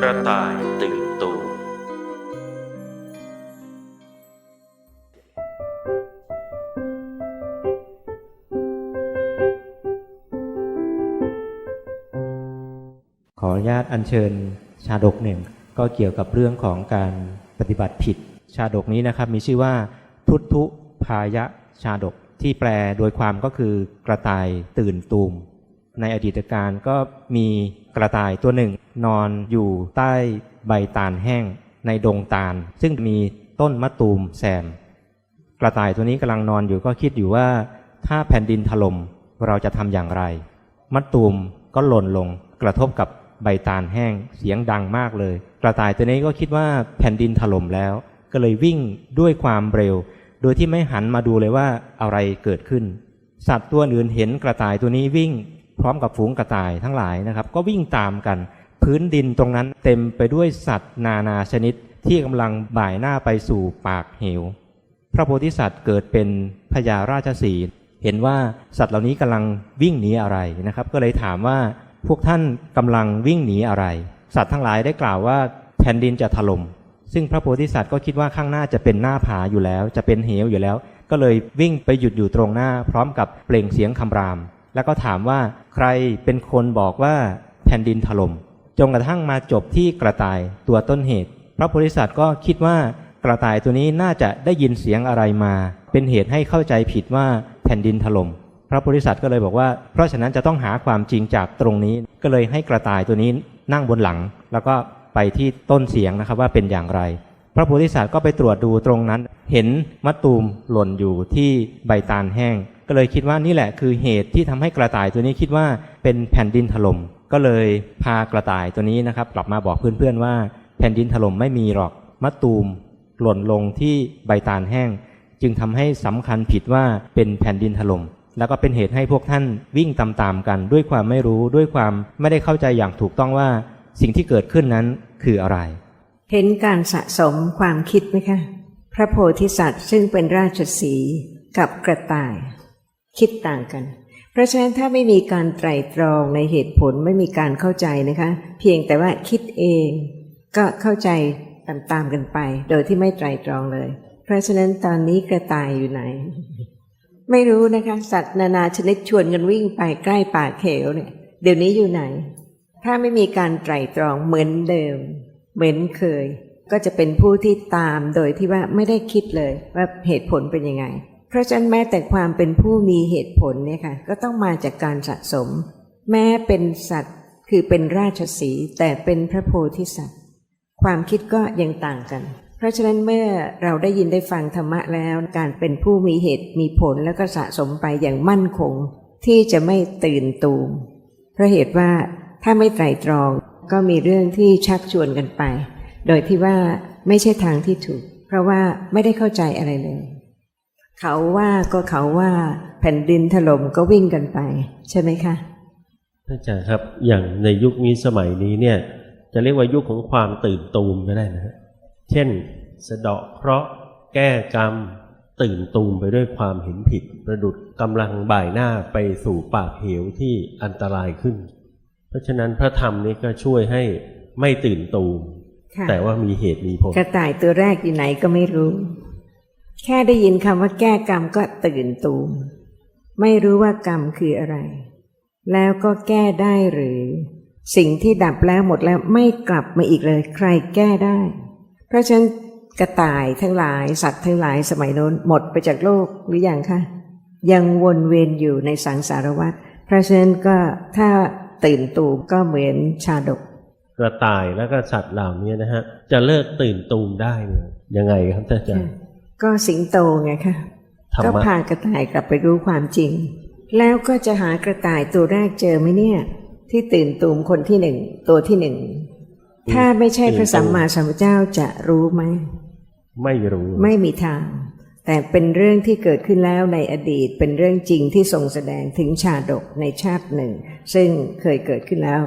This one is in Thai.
ต่ายตื่นตูมขออนุญาตอัญเชิญชาดกหนึ่งก็เกี่ยวกับเรื่องของการปฏิบัติผิด ชาดกนี้นะครับมีชื่อว่าพุทธุพายะชาดกที่แปลโดยความก็คือกระต่ายตื่นตูม ในอดีตการก็มี กระต่ายตัวหนึ่ง นอนอยู่ใต้ใบตาลแห้งในดงตาล ซึ่งมีต้นมะตูมแซม กระต่ายตัวนี้กำลังนอนอยู่ก็คิดอยู่ว่า ถ้าแผ่นดินถล่มเราจะทำอย่างไร มะตูมก็หล่นลงกระทบกับใบตาลแห้งเสียงดังมากเลย กระต่ายตัวนี้ก็คิดว่าแผ่นดินถล่มแล้ว ก็เลยวิ่งด้วยความเร็ว โดยที่ไม่หันมาดูเลยว่าอะไรเกิดขึ้น สัตว์ตัวอื่นเห็นกระต่ายตัวนี้วิ่ง พร้อมกับฝูงกระต่ายทั้งหลายนะครับ ก็วิ่งตามกัน พื้นดินตรงนั้นเต็มไปด้วยสัตว์นานาชนิดที่กำลังบ่ายหน้าไปสู่ปากเหว พระโพธิสัตว์เกิดเป็นพญาราชสีห์เห็นว่าสัตว์เหล่านี้กำลังวิ่งหนีอะไรนะครับ ก็เลยถามว่าพวกท่านกำลังวิ่งหนีอะไร สัตว์ทั้งหลายได้กล่าวว่าแผ่นดินจะถล่มซึ่งพระโพธิสัตว์ก็คิดว่าข้างหน้าจะเป็นหน้าผาอยู่แล้ว จะเป็นเหวอยู่แล้ว ก็เลยวิ่งไปหยุดอยู่ตรงหน้า พร้อมกับเปล่งเสียงคำราม แล้วก็ถามว่าใครเป็นคนบอกว่าแผ่นดินถล่มจนกระทั่งมาจบที่กระต่ายตัวต้นเหตุ พระโพธิสัตว์ก็คิดว่ากระต่ายตัวนี้น่าจะได้ยินเสียงอะไรมา เป็นเหตุให้เข้าใจผิดว่าแผ่นดินถล่มพระโพธิสัตว์ก็เลยบอกว่า เพราะฉะนั้นจะต้องหาความจริงจากตรงนี้ ก็เลยให้กระต่ายตัวนี้นั่งบนหลัง แล้วก็ไปที่ต้นเสียงนะครับว่าเป็นอย่างไร พระโพธิสัตว์ก็ไปตรวจดูตรงนั้น เห็นมะตูมหล่นอยู่ที่ใบตาลแห้ง ก็เลยคิดว่านี่แหละคือเหตุที่ทำให้กระต่ายตัวนี้คิดว่าเป็นแผ่นดินถล่มก็เลยพากระต่ายตัวนี้นะครับ กลับมาบอกเพื่อนๆว่า แผ่นดินถล่มไม่มีหรอกมะตูมหล่นลงที่ใบตาลแห้ง จึงทำให้สำคัญผิดว่าเป็นแผ่นดินถล่มแล้วก็เป็นเหตุให้พวกท่านวิ่งตามๆกันด้วยความไม่รู้ด้วยความไม่ได้เข้าใจอย่างถูกต้องว่าสิ่งที่เกิดขึ้นนั้นคืออะไร เห็นการสะสมความคิดไหมคะ พระโพธิสัตว์ซึ่งเป็นราชสีกับกระต่าย คิดต่างกัน เพราะฉะนั้นถ้าไม่มีการไตร่ตรองในเหตุผลไม่มีการเข้าใจนะคะ เพียงแต่ว่าคิดเอง ก็เข้าใจตามๆกันไป โดยที่ไม่ไตร่ตรองเลย เพราะฉะนั้นตอนนี้กระต่ายอยู่ไหน ไม่รู้นะคะ สัตว์นานาชนิดชวนกันวิ่งไปใกล้ป่าเขวเนี่ยเดี๋ยวนี้อยู่ไหน ถ้าไม่มีการไตร่ตรองเหมือนเดิม เหมือนเคย ก็จะเป็นผู้ที่ตามโดยที่ว่าไม่ได้คิดเลยว่าเหตุผลเป็นยังไง เพราะฉะนั้นแม้แต่ความเป็นผู้มีเหตุผลเนี่ยค่ะก็ต้องมาจากการสะสม แม้เป็นสัตว์คือเป็นราชสีแต่เป็นพระโพธิสัตว์ ความคิดก็ยังต่างกัน เพราะฉะนั้นเมื่อเราได้ยินได้ฟังธรรมะแล้ว การเป็นผู้มีเหตุมีผลแล้วก็สะสมไปอย่างมั่นคง ที่จะไม่ตื่นตูมเพราะเหตุว่าถ้าไม่ไตรตรองก็มีเรื่องที่ชักชวนกันไป โดยที่ว่าไม่ใช่ทางที่ถูก เพราะว่าไม่ได้เข้าใจอะไรเลย เขาว่าก็เขาว่าแผ่นดินถล่มก็วิ่งกันไป ใช่ไหมคะท่านอาจารย์ครับอย่างในยุคนี้สมัยนี้เนี่ย จะเรียกว่ายุคของความตื่นตูมก็ได้นะฮะเช่น สะเดาะเคราะห์แก้กรรมตื่นตูมไปด้วยความเห็นผิด ประดุดกำลังบ่ายหน้าไปสู่ปากเหวที่อันตรายขึ้น เพราะฉะนั้นพระธรรมนี้ก็ช่วยให้ไม่ตื่นตูมค่ะแต่ว่ามีเหตุมีผลกระต่ายตัวแรกอยู่ไหนก็ไม่รู้ แค่ได้ยินคำว่าแก้กรรมก็ตื่นตูม ไม่รู้ว่ากรรมคืออะไร แล้วก็แก้ได้หรือ สิ่งที่ดับแล้วหมดแล้วไม่กลับมาอีกเลย ใครแก้ได้ เพราะฉะนั้นกระต่ายทั้งหลายสัตว์ทั้งหลายสมัยโน้นหมดไปจากโลกหรืออยังคะยังวนเวียนอยู่ในสังสารวัฏเพราะฉะนั้นก็ถ้าตื่นตูมก็เหมือนชาดกกระต่ายแล้วก็สัตว์เหล่านี้นะฮะ จะเลิกตื่นตูมได้เนี่ยยังไงครับท่านอาจารย์ ก็สิงโตไงคะธรรก็มะพากระต่ายกลับไปรู้ความจริง แล้วก็จะหากระต่ายตัวแรกเจอไหมเนี่ย ที่ตื่นตูมคนที่หนึ่งตัวที่หนึ่งถ้าไม่ใช่พระสัมมาสัมพุทธเจ้าจะรู้ไหมไม่รู้ ไม่มีทาง แต่เป็นเรื่องที่เกิดขึ้นแล้วในอดีตเป็นเรื่องจริงที่ทรงแสดงถึงชาดกในชาติหนึ่ง ซึ่งเคยเกิดขึ้นแล้ว